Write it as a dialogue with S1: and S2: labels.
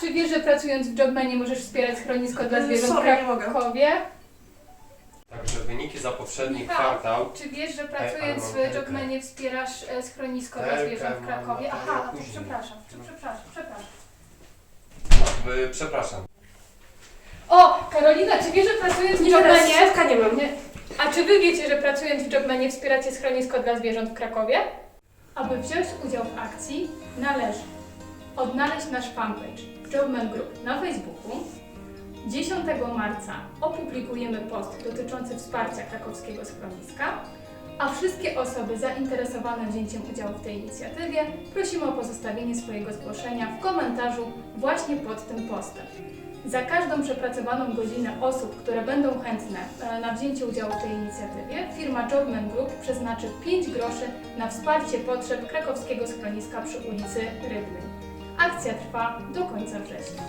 S1: czy wiesz, że pracując w Jobmanie możesz wspierać schronisko dla
S2: Mm,
S1: zwierząt
S2: sorry,
S1: w
S2: nie mogę.
S1: Krakowie?
S3: Także wyniki za poprzedni
S1: Michał.
S3: kwartał.
S1: Czy wiesz, że
S3: ale
S1: pracując
S3: mam
S1: w
S3: helkę.
S1: Jobmanie wspierasz e, schronisko dla zwierząt w
S3: mam,
S1: Krakowie?
S3: ale
S1: Aha, to
S3: później.
S1: przepraszam, prze- przepraszam, przepraszam.
S3: Y, Przepraszam.
S1: O, Karolina, czy wiesz, że pracując w
S2: Nie teraz
S1: Jobmanie...
S2: nie mam.
S1: Nie. A czy wy wiecie, że pracując w Jobmanie wspieracie schronisko dla zwierząt w Krakowie? Aby wziąć udział w akcji, należy odnaleźć nasz fanpage Jobman Group na Facebooku. 10 marca opublikujemy post dotyczący wsparcia krakowskiego schroniska, a wszystkie osoby zainteresowane wzięciem udziału w tej inicjatywie prosimy o pozostawienie swojego zgłoszenia w komentarzu właśnie pod tym postem. Za każdą przepracowaną godzinę osób, które będą chętne e, na wzięcie udziału w tej inicjatywie, firma Jobman Group przeznaczy 5 groszy na wsparcie potrzeb krakowskiego schroniska przy ulicy Rybnej. Akcja trwa do końca września.